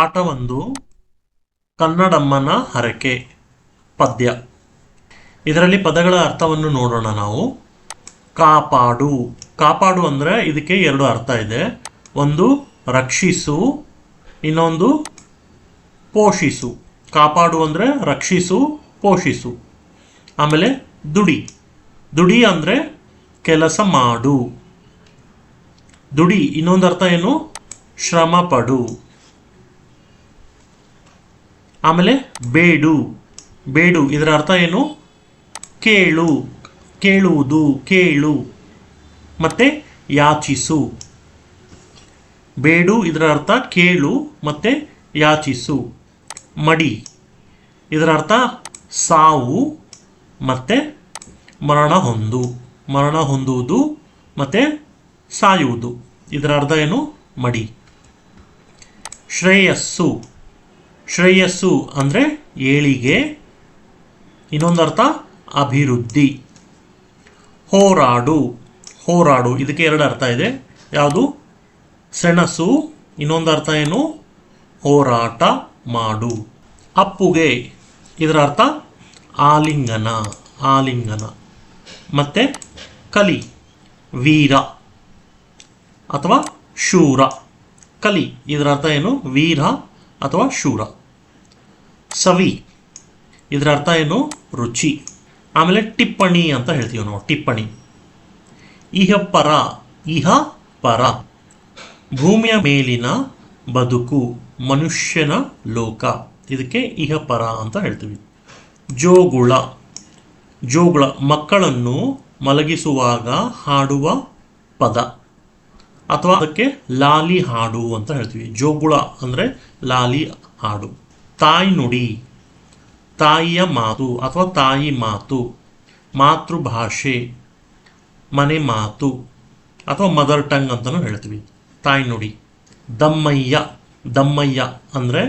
ಪಾಠವೊಂದು ಕನ್ನಡಮ್ಮನ ಹರಕೆ ಪದ್ಯ. ಇದರಲ್ಲಿ ಪದಗಳ ಅರ್ಥವನ್ನು ನೋಡೋಣ ನಾವು. ಕಾಪಾಡು. ಕಾಪಾಡು ಅಂದರೆ ಇದಕ್ಕೆ ಎರಡು ಅರ್ಥ ಇದೆ. ಒಂದು ರಕ್ಷಿಸು, ಇನ್ನೊಂದು ಪೋಷಿಸು. ಕಾಪಾಡು ಅಂದರೆ ರಕ್ಷಿಸು, ಪೋಷಿಸು. ಆಮೇಲೆ ದುಡಿ. ದುಡಿ ಅಂದರೆ ಕೆಲಸ ಮಾಡು. ದುಡಿ, ಇನ್ನೊಂದು ಅರ್ಥ ಏನು? ಶ್ರಮ ಪಡು ಆಮೇಲೆ ಬೇಡು. ಬೇಡು. ಇದರ ಅರ್ಥ ಏನು? ಕೇಳು. ಕೇಳುವುದು. ಕೇಳು. ಮತ್ತೆ ಯಾಚಿಸು. ಬೇಡು, ಇದರ ಅರ್ಥ ಕೇಳು, ಮತ್ತೆ ಯಾಚಿಸು. ಮಡಿ. ಇದರ ಅರ್ಥ ಸಾವು, ಮತ್ತೆ ಮರಣ ಹೊಂದು. ಮರಣ ಹೊಂದುವುದು, ಮತ್ತೆ ಸಾಯುವುದು. ಇದರ ಅರ್ಥ ಏನು? ಮಡಿ. ಶ್ರೇಯಸ್ಸು. ಶ್ರೇಯಸ್ಸು ಅಂದರೆ ಏಳಿಗೆ. ಇನ್ನೊಂದು ಅರ್ಥ ಅಭಿವೃದ್ಧಿ. ಹೋರಾಡು. ಹೋರಾಡು. ಇದಕ್ಕೆ ಎರಡು ಅರ್ಥ ಇದೆ. ಯಾವುದು? ಸೆಣಸು. ಇನ್ನೊಂದು ಅರ್ಥ ಏನು? ಹೋರಾಟ ಮಾಡು. ಅಪ್ಪುಗೆ. ಇದರ ಅರ್ಥ ಆಲಿಂಗನ. ಆಲಿಂಗನ. ಮತ್ತೆ ಕಲಿ. ವೀರ. ಅಥವಾ ಶೂರ. ಕಲಿ. ಇದರ ಅರ್ಥ ಏನು? ವೀರ ಅಥವಾ ಶೂರ. ಸವಿ. ಇದರ ಅರ್ಥ ಏನು? ರುಚಿ. ಆಮೇಲೆ ಟಿಪ್ಪಣಿ ಅಂತ ಹೇಳ್ತೀವಿ ನಾವು, ಟಿಪ್ಪಣಿ. ಇಹ ಪರ ಇಹ ಪರ. ಭೂಮಿಯ ಮೇಲಿನ ಬದುಕು, ಮನುಷ್ಯನ ಲೋಕ. ಇದಕ್ಕೆ ಇಹ ಪರ ಅಂತ ಹೇಳ್ತೀವಿ. ಜೋಗುಳ. ಜೋಗುಳ, ಮಕ್ಕಳನ್ನು ಮಲಗಿಸುವಾಗ ಹಾಡುವ ಪದ. ಅಥವಾ ಅದಕ್ಕೆ ಲಾಲಿ ಹಾಡು ಅಂತ ಹೇಳ್ತೀವಿ. ಜೋಗುಳ ಅಂದರೆ ಲಾಲಿ ಹಾಡು. ತಾಯಿ ನುಡಿ, ತಾಯಿಯ ಮಾತು ಅಥವಾ ತಾಯಿ ಮಾತು, ಮಾತೃಭಾಷೆ, ಮನೆ ಮಾತು ಅಥವಾ ಮದರ್ ಟಂಗ್ ಅಂತಲೂ ಹೇಳ್ತೀವಿ. ತಾಯಿ ನುಡಿ, ದಮ್ಮಯ್ಯ ದಮ್ಮಯ್ಯ ಅಂದರೆ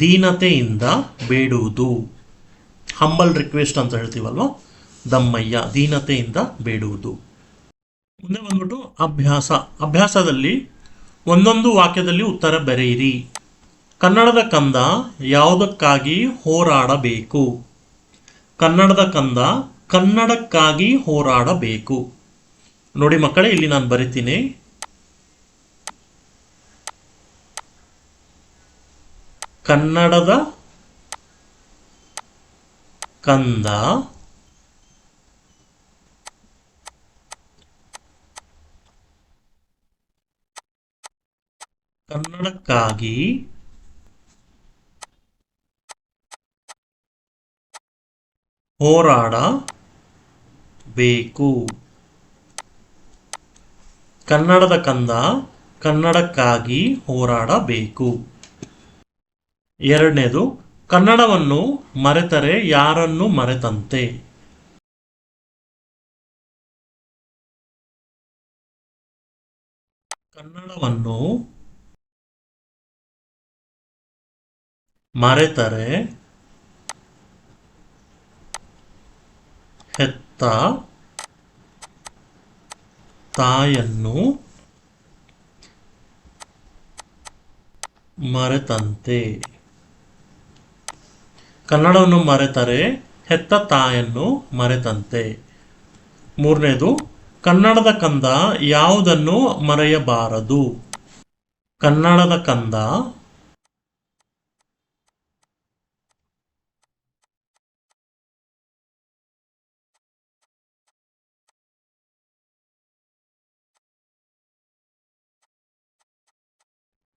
ದೀನತೆಯಿಂದ ಬೇಡುವುದು. ಹಂಬಲ್ ರಿಕ್ವೆಸ್ಟ್ ಅಂತ ಹೇಳ್ತೀವಲ್ವ? ದಮ್ಮಯ್ಯ, ದೀನತೆಯಿಂದ ಬೇಡುವುದು. ಮುಂದೆ ಬಂದ್ಬಿಟ್ಟು ಅಭ್ಯಾಸ. ಅಭ್ಯಾಸದಲ್ಲಿ ಒಂದೊಂದು ವಾಕ್ಯದಲ್ಲಿ ಉತ್ತರ ಬರೆಯಿರಿ. ಕನ್ನಡದ ಕಂದ ಯಾವುದಕ್ಕಾಗಿ ಹೋರಾಡಬೇಕು? ಕನ್ನಡದ ಕಂದ ಕನ್ನಡಕ್ಕಾಗಿ ಹೋರಾಡಬೇಕು. ನೋಡಿ ಮಕ್ಕಳೇ, ಇಲ್ಲಿ ನಾನು ಬರಿತೀನಿ. ಕನ್ನಡದ ಕಂದ ಕನ್ನಡಕ್ಕಾಗಿ ಹೋರಾಡಬೇಕು ಕನ್ನಡದ ಕಂದ ಕನ್ನಡಕ್ಕಾಗಿ ಹೋರಾಡಬೇಕು. ಎರಡನೇದು ಕನ್ನಡವನ್ನು ಮರೆತರೆ ಯಾರನ್ನು ಮರೆತಂತೆ? ಕನ್ನಡವನ್ನು ಮರೆತರೆ ಹೆತ್ತ ತಾಯನ್ನು ಮರೆತಂತೆ. ಕನ್ನಡವನ್ನು ಮರೆತರೆ ಹೆತ್ತ ತಾಯನ್ನು ಮರೆತಂತೆ. ಮೂರನೇದು, ಕನ್ನಡದ ಕಂದ ಯಾವುದನ್ನು ಮರೆಯಬಾರದು? ಕನ್ನಡದ ಕಂದ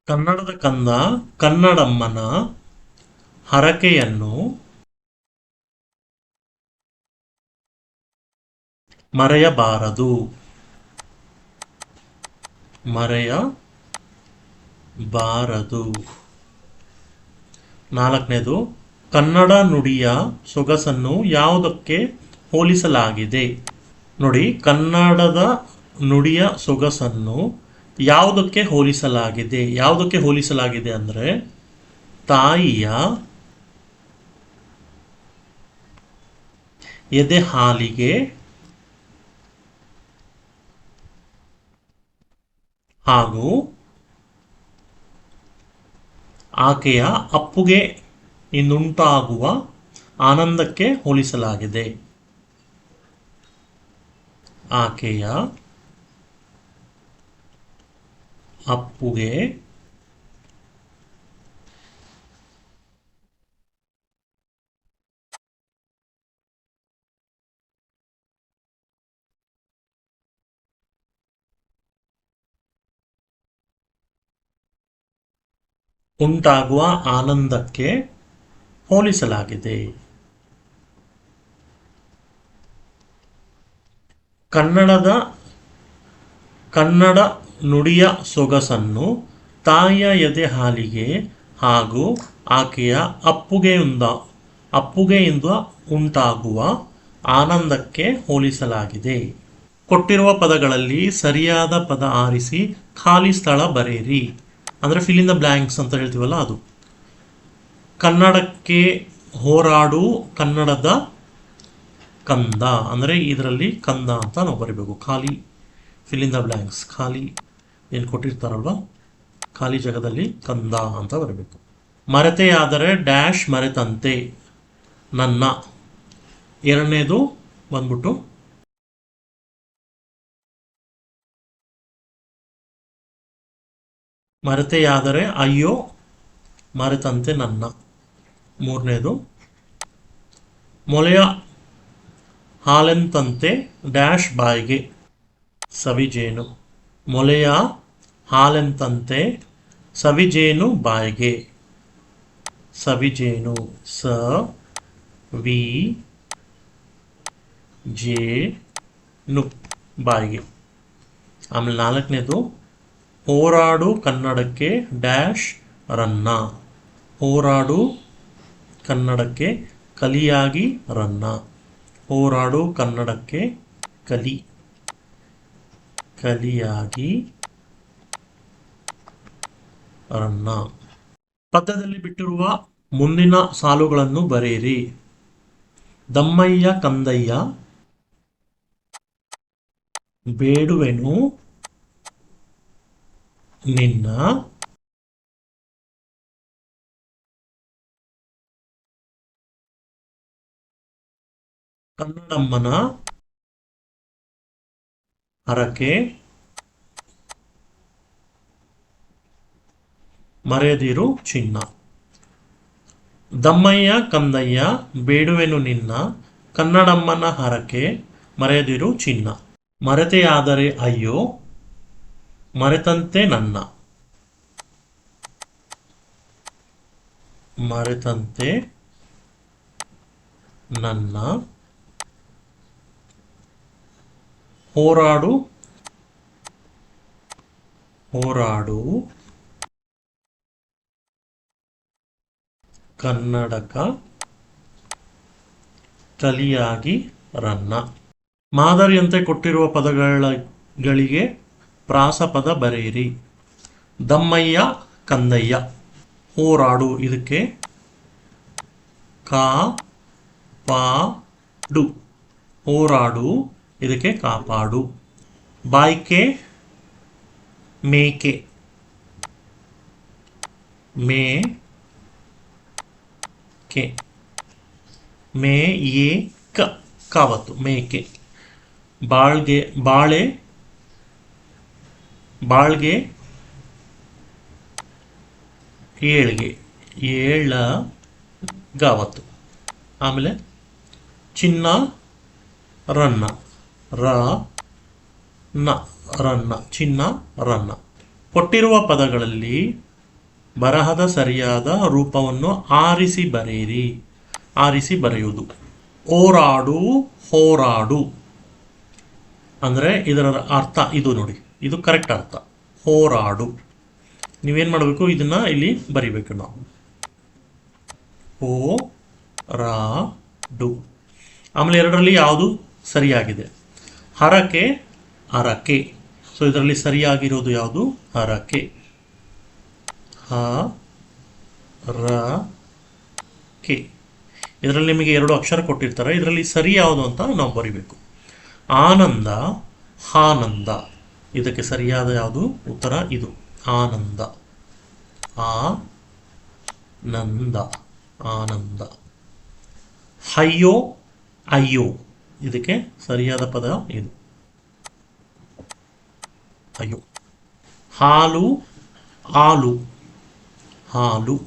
ಕನ್ನಡದ ಕಂದ ಕನ್ನಡಮ್ಮನ ಹರಕೆಯನ್ನು ಮರೆಯಬಾರದು. ಮರೆಯಬಾರದು. ನಾಲ್ಕನೇದು, ಕನ್ನಡ ನುಡಿಯ ಸೊಗಸನ್ನು ಯಾವುದಕ್ಕೆ ಹೋಲಿಸಲಾಗಿದೆ? ನೋಡಿ, ಕನ್ನಡದ ನುಡಿಯ ಸೊಗಸನ್ನು ಯಾವುದಕ್ಕೆ ಹೋಲಿಸಲಾಗಿದೆ? ಯಾವುದಕ್ಕೆ ಹೋಲಿಸಲಾಗಿದೆ ಅಂದರೆ ತಾಯಿಯ ಎದೆ ಹಾಲಿಗೆ ಹಾಗೂ ಆಕೆಯ ಅಪ್ಪುಗೆ ಇನ್ನುಂಟಾಗುವ ಆನಂದಕ್ಕೆ ಹೋಲಿಸಲಾಗಿದೆ. ಆಕೆಯ ಅಪ್ಪುಗೆ ಉಂಟಾಗುವ ಆನಂದಕ್ಕೆ ಹೋಲಿಸಲಾಗಿದೆ ಕನ್ನಡದ ಕನ್ನಡ ನುಡಿಯ ಸೊಗಸನ್ನು ತಾಯಿಯ ಎದೆ ಹಾಲಿಗೆ ಹಾಗೂ ಆಕೆಯ ಅಪ್ಪುಗೆಯಿಂದ ಅಪ್ಪುಗೆಯಿಂದ ಉಂಟಾಗುವ ಆನಂದಕ್ಕೆ ಹೋಲಿಸಲಾಗಿದೆ. ಕೊಟ್ಟಿರುವ ಪದಗಳಲ್ಲಿ ಸರಿಯಾದ ಪದ ಆರಿಸಿ ಖಾಲಿ ಸ್ಥಳ ಬರೆಯಿರಿ. ಅಂದರೆ ಫಿಲ್ ಇನ್ ದ ಬ್ಲ್ಯಾಂಕ್ಸ್ ಅಂತ ಹೇಳ್ತೀವಲ್ಲ ಅದು. ಕನ್ನಡಕ್ಕೆ ಹೋರಾಡು ಕನ್ನಡದ ಕಂದ. ಅಂದರೆ ಇದರಲ್ಲಿ ಕಂದ ಅಂತ ನಾವು ಬರಿಬೇಕು. ಖಾಲಿ ಫಿಲ್ ಇನ್ ದ ಬ್ಲ್ಯಾಂಕ್ಸ್ ಖಾಲಿ. ಏನು ಕೊಟ್ಟಿರ್ತಾರಲ್ವ? ಖಾಲಿ ಜಾಗದಲ್ಲಿ ಕಂದ ಅಂತ ಬರಬೇಕು. ಮರೆತೆಯಾದರೆ ಡ್ಯಾಶ್ ಮರೆತಂತೆ. ನನ್ನ. ಎರಡನೇದು ಬಂದ್ಬಿಟ್ಟು ಮರೆತೆಯಾದರೆ ಅಯ್ಯೋ ಮರೆತಂತೆ ನನ್ನ. ಮೂರನೇದು ಮೊಲೆಯ ಹಾಲೆಂತಂತೆ ಡ್ಯಾಶ್ ಬಾಯಿಗೆ ಸವಿಜೇನು. ಮೊಲೆಯ ಹಾಲೆಂತಂತೆ, ಸವಿಜೇನು ಬಾಯಿಗೆ. ಸವಿಜೇನು ಸ, ವಿ, ಜೆ, ನು, ಬಾಯಿಗೆ. ಆಮೇಲೆ ನಾಲ್ಕನೇದು, ಹೋರಾಡು ಕನ್ನಡಕ್ಕೆ ಡ್ಯಾಶ್ ರನ್ನ. ಹೋರಾಡು ಕನ್ನಡಕ್ಕೆ ಕಲಿಯಾಗಿ ರನ್ನ. ಹೋರಾಡು ಕನ್ನಡಕ್ಕೆ ಕಲಿ. ಕಲಿಯಾಗಿ ರನ್ನ ಪದ್ಯದಲ್ಲಿ ಬಿಟ್ಟಿರುವ ಮುಂದಿನ ಸಾಲುಗಳನ್ನು ಬರೆಯಿರಿ. ದಮ್ಮಯ್ಯ ಕಂದಯ್ಯ. ಬೇಡುವೆನು ನಿನ್ನ. ಕನ್ನಡಮ್ಮನ ಹರಕೆ. ಮರೆಯದಿರು ಚಿನ್ನ. ದಮ್ಮಯ್ಯ ಕಂದಯ್ಯ ಬೇಡುವೆನು ನಿನ್ನ, ಕನ್ನಡಮ್ಮನ ಹರಕೆ ಮರೆಯದಿರು ಚಿನ್ನ. ಮರೆತೆಯಾದರೆ ಅಯ್ಯೋ, ಮರೆತಂತೆ ನನ್ನ. ಮರೆತಂತೆ ನನ್ನ. ಹೋರಾಡು ಹೋರಾಡು. ಕನ್ನಡಕ ಕಲಿಯಾಗಿ ರನ್ನ. ಮಾದರಿಯಂತೆ ಕೊಟ್ಟಿರುವ ಪದಗಳಿಗೆ ಪ್ರಾಸಪದ ಬರೆಯಿರಿ. ದಮ್ಮಯ್ಯ, ಕಂದಯ್ಯ. ಹೋರಾಡು, ಇದಕ್ಕೆ ಕಾ, ಪಾ, ಡು. ಹೋರಾಡು, ಇದಕ್ಕೆ ಕಾಪಾಡು. ಬಾಯ್ಕೆ, ಮೇಕೆ. ಮೇ ಕೆ ಮೇ ಎ ಕ ಕಾವತ್ತು. ಮೇಕೆ. ಬಾಳ್ಗೆ, ಬಾಳೆ, ಬಾಳ್ಗೆ, ಏಳ್ಗೆ. ಏಳ ಗಾವತ್ತು. ಆಮೇಲೆ ಚಿನ್ನ, ರನ್ನ. ರ, ನ, ರನ್ನ. ಚಿನ್ನ, ರನ್ನ. ಕೊಟ್ಟಿರುವ ಪದಗಳಲ್ಲಿ ಬರಹದ ಸರಿಯಾದ ರೂಪವನ್ನು ಆರಿಸಿ ಬರೆಯಿರಿ. ಆರಿಸಿ ಬರೆಯುವುದು. ಓರಾಡು, ಹೋರಾಡು. ಅಂದರೆ ಇದರ ಅರ್ಥ ಇದು ನೋಡಿ. ಇದು ಕರೆಕ್ಟ್ ಅರ್ಥ. ಹೋರಾಡು. ನೀವೇನು ಮಾಡಬೇಕು? ಇದನ್ನು ಇಲ್ಲಿ ಬರಿಬೇಕು ನಾವು. ಓ ರಾ ಡು ಆಮೇಲೆ ಎರಡರಲ್ಲಿ ಯಾವುದು? ಸರಿಯಾಗಿದೆ. ಹರಕೆ ಅರಕೆ ಸೊ ಇದರಲ್ಲಿ ಸರಿಯಾಗಿರೋದು ಯಾವುದು? ಹರಕೆ. ಹ ರ, ಕೆ. ಇದರಲ್ಲಿ ನಿಮಗೆ ಎರಡು ಅಕ್ಷರ ಕೊಟ್ಟಿರ್ತಾರೆ. ಇದರಲ್ಲಿ ಸರಿ ಯಾವುದು ಅಂತ ನಾವು ಬರಿಬೇಕು. ಆನಂದ, ಹಾನಂದ. ಇದಕ್ಕೆ ಸರಿಯಾದ ಯಾವುದು? ಉತ್ತರ ಇದು. ಆನಂದ. ಆ, ನಂದ. ಆನಂದ. ಹಯ್ಯೋ, ಅಯ್ಯೋ. ಇದಕ್ಕೆ ಸರಿಯಾದ ಪದ ಇದು. ಅಯ್ಯೋ. ಹಾಲು ಹಾಲು. ಹಾಲು.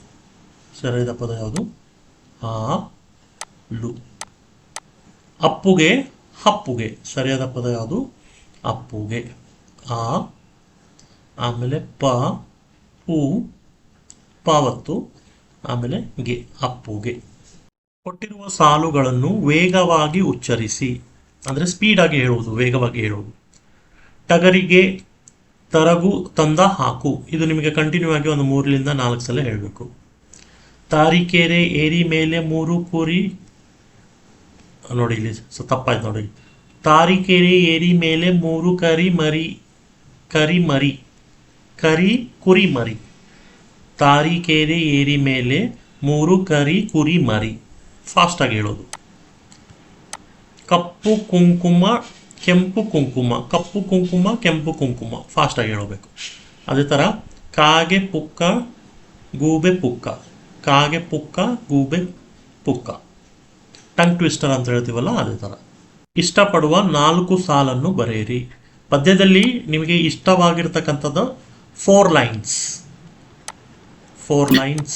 ಸರಿಯಾದ ಪದ ಯಾವುದು? ಆ ಲು ಅಪ್ಪುಗೆ. ಹಪ್ಪುಗೆ ಸರಿಯಾದ ಪದ ಯಾವುದು? ಅಪ್ಪುಗೆ. ಆ. ಆಮೇಲೆ ಪ, ಉ, ಪಾವತ್ತು. ಆಮೇಲೆ ಗೆ, ಅಪ್ಪುಗೆ. ಕೊಟ್ಟಿರುವ ಸಾಲುಗಳನ್ನು ವೇಗವಾಗಿ ಉಚ್ಚರಿಸಿ. ಅಂದರೆ ಸ್ಪೀಡಾಗಿ ಹೇಳುವುದು, ವೇಗವಾಗಿ ಹೇಳುವುದು. ಟಗರಿಗೆ ತರಗು ತಂದ ಹಾಕು. ಇದು ನಿಮಗೆ ಕಂಟಿನ್ಯೂ ಆಗಿ ಒಂದು ಮೂರರಿಂದ ನಾಲ್ಕು ಸಲ ಹೇಳಬೇಕು. ತಾರಿಕೆರೆ ಏರಿ ಮೇಲೆ ಮೂರು ಕುರಿ. ನೋಡಿ ಇಲ್ಲಿ, ಸೊ ತಪ್ಪಾಯ್ತು ನೋಡಿ. ತಾರಿಕೆರೆ ಏರಿ ಮೇಲೆ ಮೂರು ಕರಿ ಮರಿ ಕರಿ ಮರಿ, ಕರಿ ಕುರಿ ಮರಿ. ತಾರಿಕೆರೆ ಏರಿ ಮೇಲೆ ಮೂರು ಕರಿ ಕುರಿ ಮರಿ. ಫಾಸ್ಟಾಗಿ ಹೇಳೋದು. ಕಪ್ಪು ಕುಂಕುಮ ಕೆಂಪು ಕುಂಕುಮ, ಕಪ್ಪು ಕುಂಕುಮ, ಕೆಂಪು ಕುಂಕುಮ ಫಾಸ್ಟಾಗಿ ಹೇಳಬೇಕು. ಅದೇ ಥರ ಕಾಗೆ ಪುಕ್ಕ, ಗೂಬೆ ಪುಕ್ಕ. ಕಾಗೆ ಪುಕ್ಕ, ಗೂಬೆ ಪುಕ್ಕ. ಟಂಗ್ ಟ್ವಿಸ್ಟರ್ ಅಂತ ಹೇಳ್ತೀವಲ್ಲ, ಅದೇ ಥರ ಇಷ್ಟಪಡುವ ನಾಲ್ಕು ಸಾಲನ್ನು ಬರೆಯಿರಿ. ಪದ್ಯದಲ್ಲಿ ನಿಮಗೆ ಇಷ್ಟವಾಗಿರ್ತಕ್ಕಂಥದ್ದು ಫೋರ್ ಲೈನ್ಸ್ ಫೋರ್ ಲೈನ್ಸ್